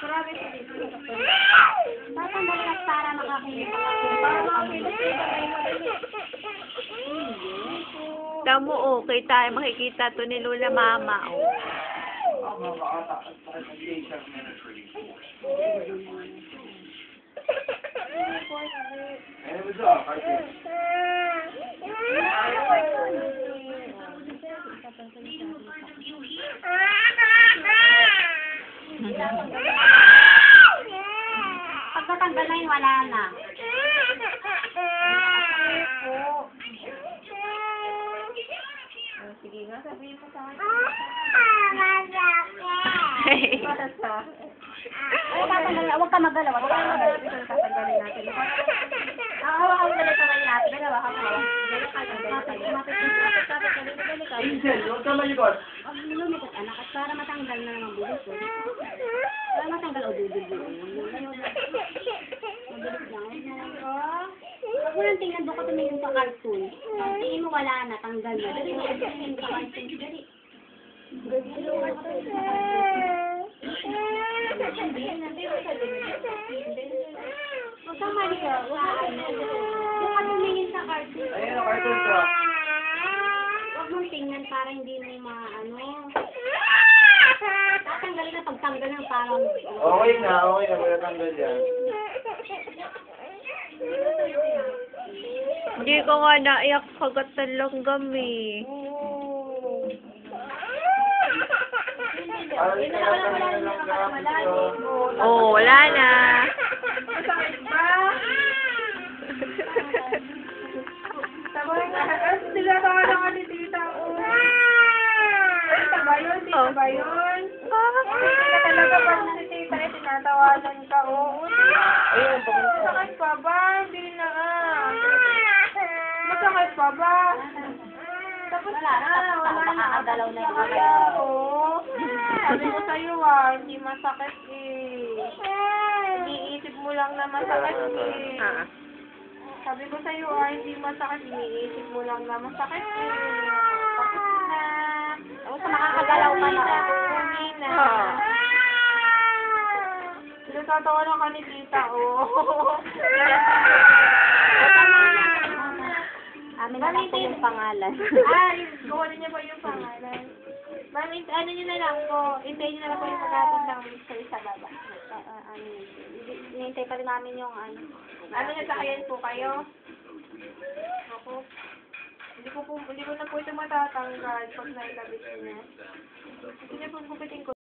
Grabe si Lisa. Tatanggalin at para makakita. Tamo, oh, kita, makikita to ni Lola Mama, oh. Pag natanggal na yun, wala na. Oh, Sige nga, sabihin mo sa akin. Hey. Para sa... Ay, tatanggalin. Huwag ka magalaw. Huwag ka magalaw. Tatanggalin natin. Ah, hawakan mo ulit kamay natin. Dalawa, hawakan. Angel, huwag ka malikot. Huwag lumikot, anak. At para matanggal na naman bulis. oh. Para matanggal o dudugo. Mabilis lang. Huwag mo nang tingnan doon ka tumingin sa cartoon. Pag tingin mo wala na, tanggal na. Dali, ka tumingin sa cartoon. Dali. Huwag kang mali ka. Huwag ka Doon ka tumingin sa cartoon. Ayun, cartoon ko. Para hindi mo maano. Tatanggalin na pagtanggal ng parang... Okay na, okay na. Wala tanggal yan. Hindi ko nga naiyak kagat ng langgam, eh. Na ko. Oh, wala na. Tita ba yun? Tita talaga ba si tita eh, tinatawanan ka? Oo. Ayun, Masakit pa ba? Hindi na ah. Masakit pa ba? Tapos na, na, wala na. nakakagalaw na yung kamay. ako. Sabi ko sa'yo ah, hindi masakit eh. Iniisip mo lang na masakit eh. Ah. Sabi ko sa'yo ah, hindi masakit. Iniisip mo lang na masakit eh. Tapos na. Tapos nakakagalaw ka na. Uwi na. Ah. Pinagtatawa lang ka ni tita, oh. Amin na lang po yung pangalan. Ay, kukunin niya po yung pangalan. Ma'am, ano niyo na lang po, hintayin niyo na lang po yung maghatid ng sa sa baba. Ah, ah, ano yun. Hindi- Hinihintay pa rin namin yung ano. Ano niya sakayan po kayo? Ako. Hindi ko po, hindi ko na po ito matatanggal pag nailabit niya. Hindi niya po gupitin ko.